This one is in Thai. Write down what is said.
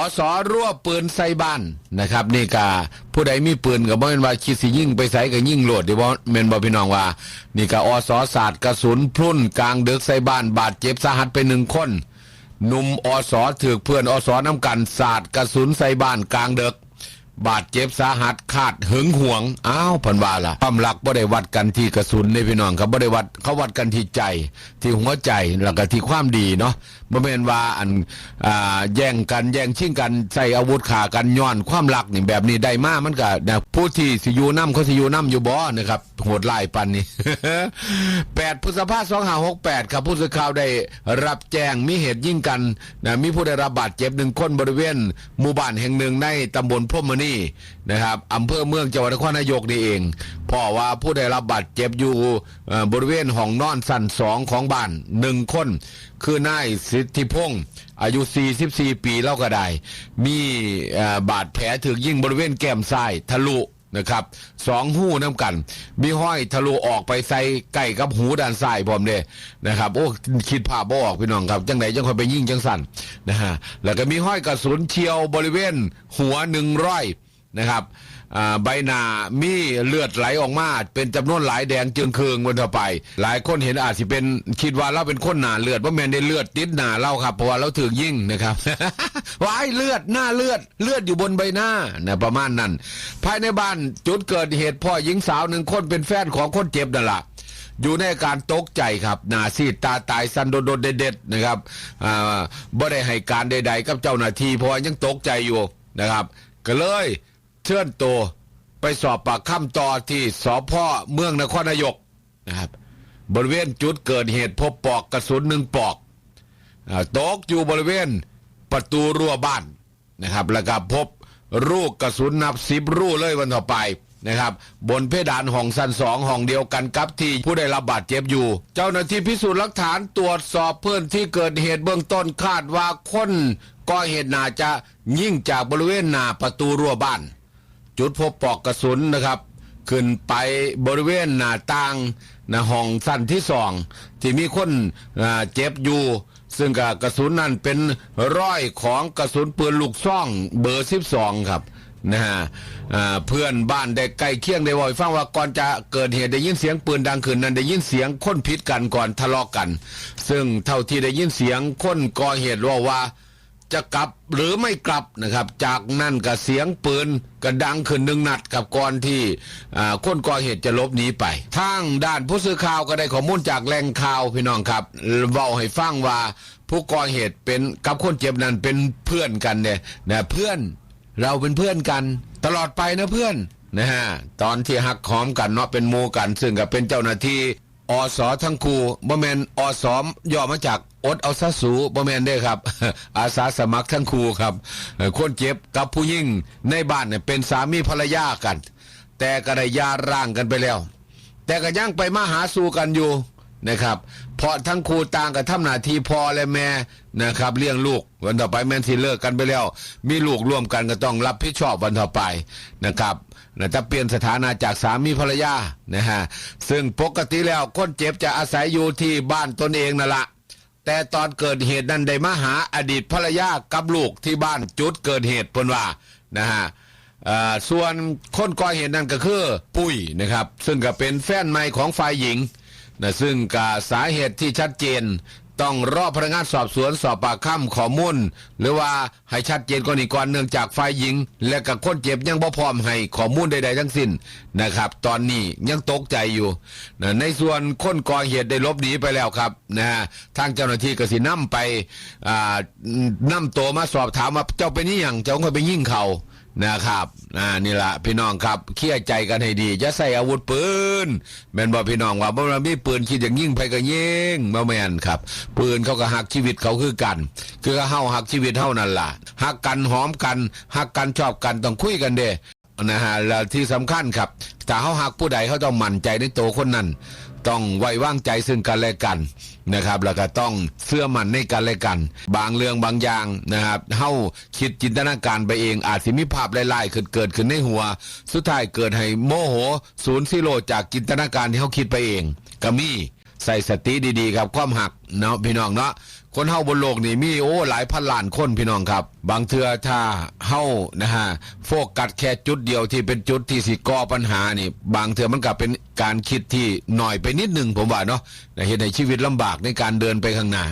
อสอรั่วปืนใส่บ้านนะครับนี่กาผู้ใดมีปืนกับ่เป็นว่าคิดสิยิงไปใส่กับยิ่งโหลดดิบ่แม่นบอพี่น้องว่า นี่กาอสอศาสตร์กระสุนพรุ่นกลางเดือกใส่บ้าน บาดเจ็บสาหัสไปหนึ่งคนหนุ่มอสอถือเพื่อนอสอน้ำกันศาสตร์กระสุนใส่บ้านกลางเดือก บาดเจ็บสาหัสขาดหึงหวง อ้าวพันว่าล่ะความรักบ่ได้วัดกันที่กระสุนในพี่น้องครับบ่ได้วัดเขาวัดกันที่ใจ ที่หัวใจแล้วก็ที่ความดีเนาะบ่แม่นว่าอันอ่าแย่งกันแย่งชิงกันใส่อาวุธฆ่ากันย้อนความรักนี่แบบนี้ได้มากมันก็นะผู้ที่สิอยู่นํเขาสิอยู่นํอยู่บ่นะครับโหดร้ายปันนี้8พฤษภาคม2568ครับผู้สื่อข่าวได้รับแจ้งมีเหตุยิงกันนะมีผู้ได้รับบาดเจ็บหนึ่งคนบริเวณหมู่บ้านแห่งหนึ่งในตำบลพรมณีนะครับอำเภอเมืองจังหวัดนครนายกนี่เองพราะว่าผู้ได้รับบาดเจ็บอยู่บริเวณห้องนอนสั้นสองของบ้านหนึ่งคน คือนายสิทธิพงศ์อายุ 44 ปีเล่าก็ได้ มีบาดแผลถึกยิงบริเวณแก้มซ้ายทะลุนะครับสองหูน้ำกันมีห้อยทะลุออกไปใส่ใกล้กับหูด้านซ้ายพร้อมเด้นะครับโอ้คิดภาพบ่ออกพี่น้องครับจังไหนจังคอยไปยิงจังสั่นนะฮะแล้วก็มีห้อยกระสุนเฉียวบริเวณหัวหนึ่งร้อย นะครับใบหน้ามีเลือดไหลออกมา เป็นจำนวนหลายแดงจึงเคืองวันต่อไป หลายคนเห็นอาจจะเป็นคิดว่าเราเป็นคนหนาเลือดว่าแมนได้เลือดติดหนาเราครับเพราะว่าเราถือยิงนะครับว้ายเลือดหน้าเลือดเลือดอยู่บนใบหน้านะประมาณนั้น ภายในบ้านจุดเกิดเหตุพ่อหญิงสาวหนึ่งคนเป็นแฟนของคนเจ็บนั่นแหละอยู่ในอาการตกใจครับหนาซีดตาตายสันโดดเด็ดๆนะครับบ่ได้ให้การใดๆกับเจ้าหน้าที่เพราะว่ายังตกใจอยู่นะครับ ก็เลย ชิญตัวไปสอบปากคำต่อที่สพเมืองนครนายกนะครับ บริเวณจุดเกิดเหตุพบปลอกกระสุนหนึ่งปลอกตกอยู่บริเวณประตูรั้วบ้านนะครับ แล้วก็พบรูกกระสุนนับสิบรูเลยวันต่อไปนะครับ บนเพดานห้องสั้นสองห้องเดียวกันกับที่ผู้ได้รับบาดเจ็บอยู่ เจ้าหน้าที่พิสูจน์หลักฐานตรวจสอบเพื่อนที่เกิดเหตุเบื้องต้นคาดว่าคนก่อเหตุน่าจะยิงจากบริเวณหน้าประตูรั้วบ้าน จุดพบปลอกกระสุนนะครับ ขึ้นไปบริเวณหน้าต่างนะห้องสั้นที่สองที่มีคนเจ็บอยู่ ซึ่งกับกระสุนนั้นเป็นร้อยของกระสุนปืนลูกซ่องเบอร์12ครับนะฮะเพื่อนบ้านได้ใกล้เคียงได้บอกให้ฟังว่าก่อนจะเกิดเหตุได้ยินเสียงปืนดังขึ้นนั้นได้ยินเสียงคนพิษกันก่อนทะเลาะกัน ซึ่งเท่าที่ได้ยินเสียงคนก่อเหตุว่าว่า จะกลับหรือไม่กลับนะครับ จากนั่นก็เสียงปืนก็ดังขึ้นหนึ่งนัดกับก่อนที่คนก่อเหตุจะลบหนีไปทางด้านผู้สื่อข่าวก็ได้ข้อมูลจากแหล่งข่าวพี่น้องครับเว้าให้ฟังว่าผู้ก่อเหตุเป็นกับคนเจ็บนั้นเป็นเพื่อนกันเนี่ยนะเพื่อนเราเป็นเพื่อนกัน ตลอดไปนะเพื่อนนะฮะตอนที่หักหอมกันเนาะเป็นโมกัน ซึ่งก็เป็นเจ้าหน้าที่อสอทั้งครูบ่แมนอสอมย่อมาจาก อดเอาซะสูบ่แมนได้ครับ อาสาสมัครทั้งครูครับคนเจ็บกับผู้ยิ่งในบ้านเนี่ยเป็นสามีภรรยากัน แต่ก็ได้ยาร่างกันไปแล้ว แต่ก็ยังไปมาหาสู่กันอยู่นะครับ เพราะทั้งครูต่างกับทำหน้าที่พ่อและแม่นะครับเลี้ยงลูกวันต่อไปแม่นสิเลิกกันไปแล้ว มีลูกร่วมกันก็ต้องรับผิดชอบวันต่อไปนะครับนะจะเปลี่ยนสถานะจากสามีภรรยานะฮะซึ่งปกติแล้วคนเจ็บจะอาศัยอยู่ที่บ้านตนเองนั่นแหละ แต่ตอนเกิดเหตุนั้นได้มาหาอดีตภรรยากับลูกที่บ้านจุดเกิดเหตุเพนว่านะฮะส่วนคนก่อเหตุนั้นก็คือปุ้ยนะครับ ซึ่งก็เป็นแฟนใหม่ของฝ่ายหญิงนะซึ่งกาสาเหตุที่ชัดเจน ต้องรอพนักงานสอบสวนสอบปากคำข้อมูลหรือว่าให้ชัดเจนก่อนอีกก่อนเนื่องจากฝ่ายหญิง และกับคนเจ็บยังบ่พร้อมให้ข้อมูลใดๆทั้งสิ้นนะครับ ตอนนี้ยังตกใจอยู่นะในส่วนคนก่อเหตุได้ลบหนีไปแล้วครับนะฮะทางเจ้าหน้าที่ก็สินำไปอ่านำตัวมาสอบถามว่าเจ้าเป็นนี่อยังเจ้าเคยไปยิ่งเขา นะครับอ่านี่ละพี่น้องครับเคลียร์ใจกันให้ดีจะใส่อาวุธปืนแม่นบอกพี่น้องว่าบ่มันมีปืนคิดอย่างยิ่งไปก็ยิงบ่แม่นครับ ปืนเขาก็หักชีวิตเขาคือกัน คือเฮาหักชีวิตเฮานั่นล่ะหักกันหอมกันหักกันชอบกันต้องคุยกันเด้นะฮะแล้วที่สำคัญครับถ้าเขาหักผู้ใดเขาต้องมั่นใจในตัวคนนั้น ต้องไว้วางใจซึ่งกันและกันนะครับ แล้วก็ต้องเสื่อมันในกันและกัน บางเรื่องบางอย่างนะครับเฮาคิดจินตนาการไปเอง อาจสิมีภาพไล่ๆเกิดเกิดขึ้นในหัว สุดท้ายเกิดให้โมโหศูนย์ซิโลจากจินตนาการที่เขาคิดไปเอง ก็มีใส่สติดีๆครับความหักเนาะพี่น้องเนาะคนเฮาบนโลกนี่มีโอ้หลายพันล้านคนพี่น้องครับ บางเทื่อถ้าเฮานะฮะโฟกัสแค่จุดเดียวที่เป็นจุดที่สิก่อปัญหานี่ บางเทื่อมันกลับเป็น การคิดที่หน่อยไปนิดหนึ่งผมว่าเนาะเห็นในชีวิตลำบากในการเดินไปข้างหน้า